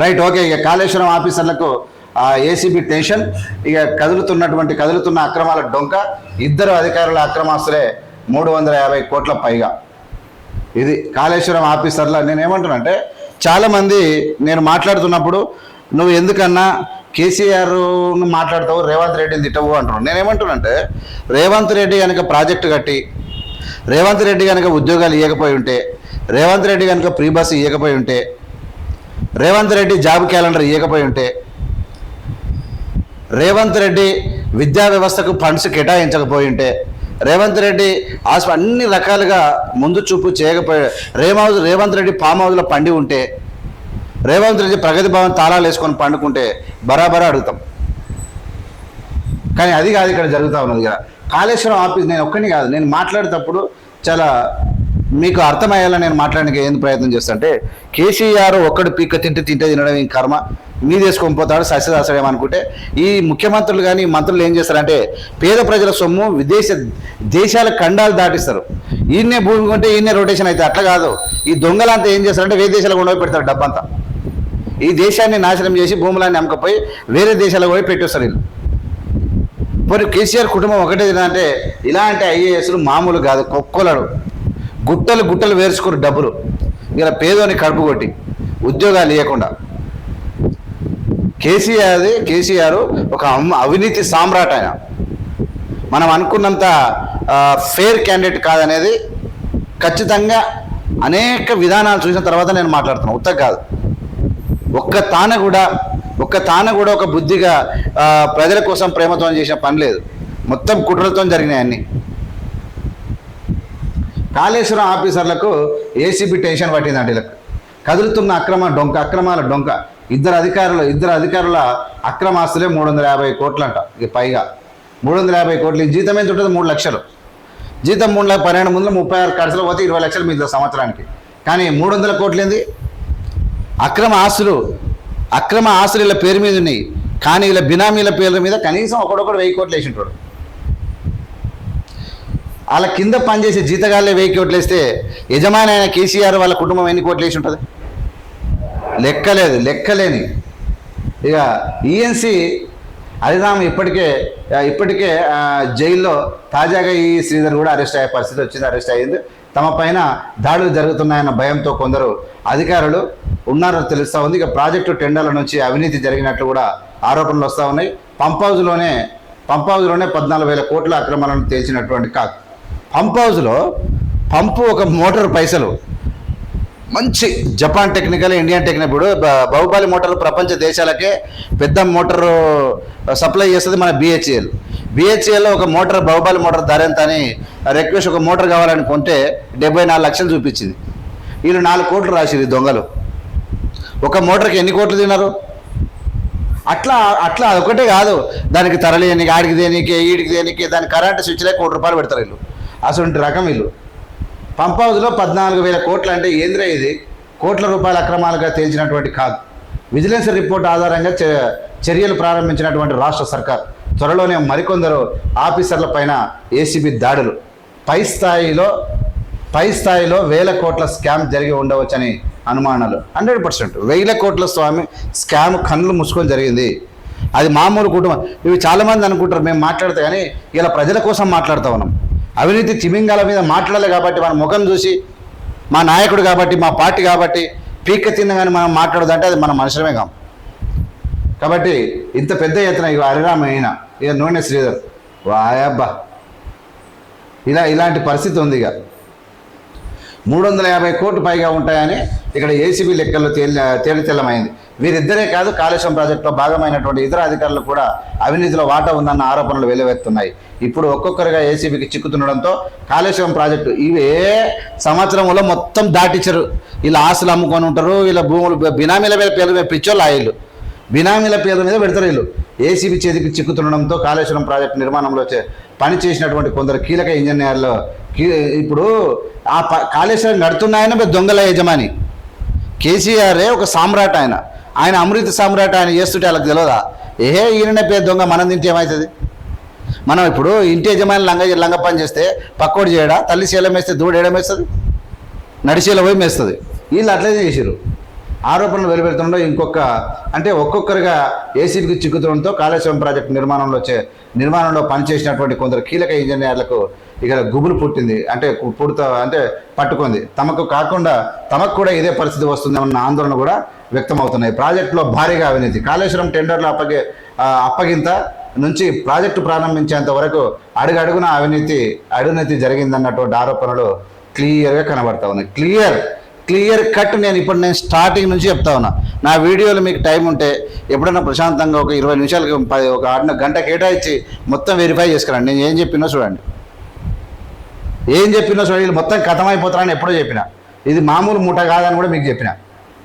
Right okay ఇక కాళేశ్వరం ఆఫీసర్లకు ACB tension ఇక కదులుతున్నటువంటి కదులుతున్న అక్రమాల డొంక ఇద్దరు అధికారుల అక్రమాస్తులే మూడు వందల యాభై కోట్ల పైగా. ఇది కాళేశ్వరం ఆఫీసర్ల నేను ఏమంటున్నానంటే చాలామంది నేను మాట్లాడుతున్నప్పుడు నువ్వు ఎందుకన్నా కేసీఆర్ను మాట్లాడతావు రేవంత్ రెడ్డిని తిట్టవు అంటున్నాను నేనేమంటున్నానంటే రేవంత్ రెడ్డి కనుక ప్రాజెక్టు కట్టి రేవంత్ రెడ్డి కనుక ఉద్యోగాలు ఇవ్వకపోయి ఉంటే రేవంత్ రెడ్డి కనుక ప్రీ బస్సు ఇవ్వకపోయి ఉంటే రేవంత్ రెడ్డి జాబ్ క్యాలెండర్ ఇవ్వకపోయి ఉంటే రేవంత్ రెడ్డి విద్యా వ్యవస్థకు ఫండ్స్ కేటాయించకపోయి ఉంటే రేవంత్ రెడ్డి హాస్ప అన్ని రకాలుగా ముందు చూపు చేయకపోయి రేమౌజ్ రేవంత్ రెడ్డి ఫామ్ హౌస్లో పండి ఉంటే రేవంత్ రెడ్డి ప్రగతి భవన్ తాళాలు వేసుకొని పండుకుంటే బరాబరా అడుగుతాం. కానీ అది కాదు ఇక్కడ జరుగుతూ ఉన్నది కదా. కాళేశ్వరం ఆఫీస్ నేను ఒక్కని కాదు నేను మాట్లాడేటప్పుడు చాలా మీకు అర్థమయ్యేలా నేను మాట్లాడడానికి ఏంది ప్రయత్నం చేస్తుంటే కేసీఆర్ ఒక్కడు పీక తింటే తింటే తినడం ఈ కర్మ మీద వేసుకొని పోతాడు సస్యదాసడం అనుకుంటే ఈ ముఖ్యమంత్రులు కానీ ఈ మంత్రులు ఏం చేస్తారంటే పేద ప్రజల సొమ్ము విదేశ దేశాల ఖండాలు దాటిస్తారు. ఈయన్నే భూమి కొంటే ఈయన్నే రొటేషన్ అయితే అట్లా కాదు. ఈ దొంగలంతా ఏం చేస్తారంటే వేరే దేశాలకు ఉండవి పెడతారు డబ్బంతా. ఈ దేశాన్ని నాశనం చేసి భూములన్నీ అమ్మకపోయి వేరే దేశాలకు పోయి పెట్టేస్తారు వీళ్ళు. మరి కేసీఆర్ కుటుంబం ఒకటే అంటే ఇలాంటి ఐఏఎస్లు మామూలు కాదు కుక్కలడు. గుట్టలు గుట్టలు వేర్చుకుని డబ్బులు. ఇలా పేదోని కడుపు కొట్టి ఉద్యోగాలు ఇవ్వకుండా కేసీఆర్ కేసీఆర్ ఒక అవినీతి సామ్రాట్ ఆయన. మనం అనుకున్నంత ఫేర్ క్యాండిడేట్ కాదనేది ఖచ్చితంగా అనేక విధానాలు చూసిన తర్వాత నేను మాట్లాడుతున్నాను ఉత్త కాదు. ఒక్క తాన కూడా ఒక్క తాన కూడా ఒక బుద్ధిగా ప్రజల కోసం ప్రేమతో చేసిన పని లేదు. మొత్తం కుట్రలతో జరిగినాయి అన్నీ. కాళేశ్వరం ఆఫీసర్లకు ఏసీబీ టెన్షన్ పట్టిందండి వీళ్ళకి. కదులుతున్న అక్రమ డొంక అక్రమాల డొంక. ఇద్దరు అధికారులు ఇద్దరు అధికారుల అక్రమాస్తులే మూడు వందల యాభై కోట్లంట. ఇది పైగా మూడు వందల యాభై కోట్లు. ఈ జీతం ఎంత ఉంటుంది? మూడు లక్షలు. జీతం మూడు లక్ష పన్నెండు ముందు ముప్పై ఆరు ఖర్చులు పోతే ఇరవై లక్షలు మీద సంవత్సరానికి. కానీ మూడు వందల కోట్లు ఏంది? అక్రమ ఆస్తులు అక్రమ ఆస్తులు వీళ్ళ పేరు మీద ఉన్నాయి. కానీ వీళ్ళ బినామీల పేర్ల మీద కనీసం ఒకడొకడు వెయ్యి కోట్లు వేసింటాడు. వాళ్ళ కింద పనిచేసే జీతగాళ్ళే వెయ్యి కోట్లు వేస్తే యజమాని అయిన కేసీఆర్ వాళ్ళ కుటుంబం ఎన్ని కోట్లు వేసి ఉంటుంది? లెక్కలేదు లెక్కలేని. ఇక ఈఎన్సి హరిరామ్ ఇప్పటికే ఇప్పటికే జైల్లో తాజాగా ఈ శ్రీధర్ కూడా అరెస్ట్ అయ్యే పరిస్థితి వచ్చింది అరెస్ట్ అయ్యింది. తమ పైన దాడులు జరుగుతున్నాయన్న భయంతో కొందరు అధికారులు ఉన్నారో తెలుస్తూ ఉంది. ఇక ప్రాజెక్టు టెండర్ల నుంచి అవినీతి జరిగినట్లు కూడా ఆరోపణలు వస్తూ ఉన్నాయి. పంప్ హౌజ్లోనే పంప్ హౌజ్లోనే పద్నాలుగు వేల కోట్ల అక్రమాలను తేల్చినటువంటి కాదు. పంప్ హౌస్లో పంపు ఒక మోటార్ పైసలు. మంచి జపాన్ టెక్నికల్ ఇండియన్ టెక్నికల్. ఇప్పుడు బాహుబలి మోటార్ ప్రపంచ దేశాలకే పెద్ద మోటార్ సప్లై చేస్తుంది మన బిహెచ్ఎల్ బిహెచ్ఎల్లో ఒక మోటార్ బాహుబలి మోటార్ ధర ఎంత అని రిక్వెస్ట్ ఒక మోటార్ కావాలని కొంటే డెబ్బై నాలుగు లక్షలు చూపించింది. వీళ్ళు నాలుగు కోట్లు రాసిరు దొంగలు. ఒక మోటార్కి ఎన్ని కోట్లు తిన్నారు? అట్లా అట్లా అదొకటే కాదు. దానికి తరలి ఆడికి దేనికి ఈడికి దేనికి దాని కరెంట్ స్విచ్లే కోటి రూపాయలు పెడతారు వీళ్ళు. అసలు రకం వీళ్ళు. పంప్ హౌస్లో పద్నాలుగు వేల కోట్లు అంటే ఏంద్రా ఇది? కోట్ల రూపాయల అక్రమాలుగా తేల్చినటువంటి కాదు. విజిలెన్స్ రిపోర్ట్ ఆధారంగా చ- చర్యలు ప్రారంభించినటువంటి రాష్ట్ర సర్కార్. త్వరలోనే మరికొందరు ఆఫీసర్ల పైన ఏసీబీ దాడులు. పై స్థాయిలో పై స్థాయిలో వేల కోట్ల స్కామ్ జరిగి ఉండవచ్చని అనుమానాలు. Hundred percent. వేల కోట్ల స్వామి స్కామ్ కన్నులు మూసుకొని జరిగింది. అది మామూలు కుటుంబం. ఇవి చాలామంది అనుకుంటారు మేము మాట్లాడతా కానీ ఇలా ప్రజల కోసం మాట్లాడుతూ ఉన్నాం. అవినీతి చిమింగాల మీద మాట్లాడాలి కాబట్టి మన ముఖం చూసి మా నాయకుడు కాబట్టి మా పార్టీ కాబట్టి పీక తిన్నగానే మనం మాట్లాడదంటే అది మన మనుషులమే కాం. కాబట్టి ఇంత పెద్ద ఎత్తున ఇక హరిరామ అయినా ఇక నూనె శ్రీధర్. వాయబ్బా. ఇలా ఇలాంటి పరిస్థితి ఉంది ఇక. మూడు వందల యాభై కోట్లు పైగా ఉంటాయని ఇక్కడ ఏసీబీ లెక్కల్లో తేలి తేలితెల్లమైంది. వీరిద్దరే కాదు కాళేశ్వరం ప్రాజెక్టులో భాగమైనటువంటి ఇతర అధికారులు కూడా అవినీతిలో వాటా ఉందన్న ఆరోపణలు వెలువెత్తున్నాయి. ఇప్పుడు ఒక్కొక్కరుగా ఏసీబీకి చిక్కుతుండడంతో కాళేశ్వరం ప్రాజెక్టు ఇవే సంవత్సరంలో మొత్తం దాటించరు. వీళ్ళ ఆస్తులు అమ్ముకొని ఉంటారు వీళ్ళ భూములు బినామీల మీద పేరు మీద పిచ్చోళ్ళు ఆయిలు బినామీల పేర్ల మీద పెడతారు వీళ్ళు. ఏసీబీ చేతికి చిక్కుతుండడంతో కాళేశ్వరం ప్రాజెక్టు నిర్మాణంలో చే- పని చేసినటువంటి కొందరు కీలక ఇంజనీర్లు కీ- ఇప్పుడు ఆ ప- కాళేశ్వరం కడుతున్నాయన దొంగల యజమాని. కేసీఆరే ఒక సామ్రాట్ ఆయన. ఆయన అమృత సామ్రాట్ ఆయన చేస్తుంటే వాళ్ళకి తెలియదా ఏ ఈయననే పేరు దొంగ మనం తింటే ఏమవుతుంది మనం ఇప్పుడు ఇంటి యజమాని లంగ లంగ పని చేస్తే పక్కోడు చేయడా? తల్లి శీలం వేస్తే దూడ ఏడం వేస్తుంది నడిశీల పోయి మేస్తుంది. వీళ్ళు అట్లే చేసిరు ఆరోపణలు వెలువెడుతుండో ఇంకొక అంటే ఒక్కొక్కరుగా ఏసీబీకి చిక్కుతుండడంతో కాళేశ్వరం ప్రాజెక్టు నిర్మాణంలో వచ్చే నిర్మాణంలో పనిచేసినటువంటి కొందరు కీలక ఇంజనీర్లకు ఇక్కడ గుబులు పుట్టింది. అంటే కు- అంటే పట్టుకుంది. తమకు కాకుండా తమకు కూడా ఇదే పరిస్థితి వస్తుందన్న ఆందోళన కూడా వ్యక్తమవుతున్నాయి. ప్రాజెక్టులో భారీగా అవినీతి. కాళేశ్వరం టెండర్లు అప్పగి అప్పగింత నుంచి ప్రాజెక్టు ప్రారంభించేంత వరకు అడుగడుగున అవినీతి అవినీతి జరిగిందన్నటువంటి ఆరోపణలు క్లియర్గా కనబడతా ఉన్నాయి. క్లియర్ క్లియర్ కట్ నేను ఇప్పుడు నేను స్టార్టింగ్ నుంచి చెప్తా ఉన్నా. నా వీడియోలు మీకు టైం ఉంటే ఎప్పుడైనా ప్రశాంతంగా ఒక ఇరవై నిమిషాలకి పది ఒక ఆరు గంట కేటాయించి మొత్తం వెరిఫై చేసుకురండి. నేను ఏం చెప్పినో చూడండి. ఏం చెప్పినా చూడండి మొత్తం కథమైపోతారని ఎప్పుడో చెప్పిన. ఇది మామూలు మూట కాదని కూడా మీకు చెప్పిన.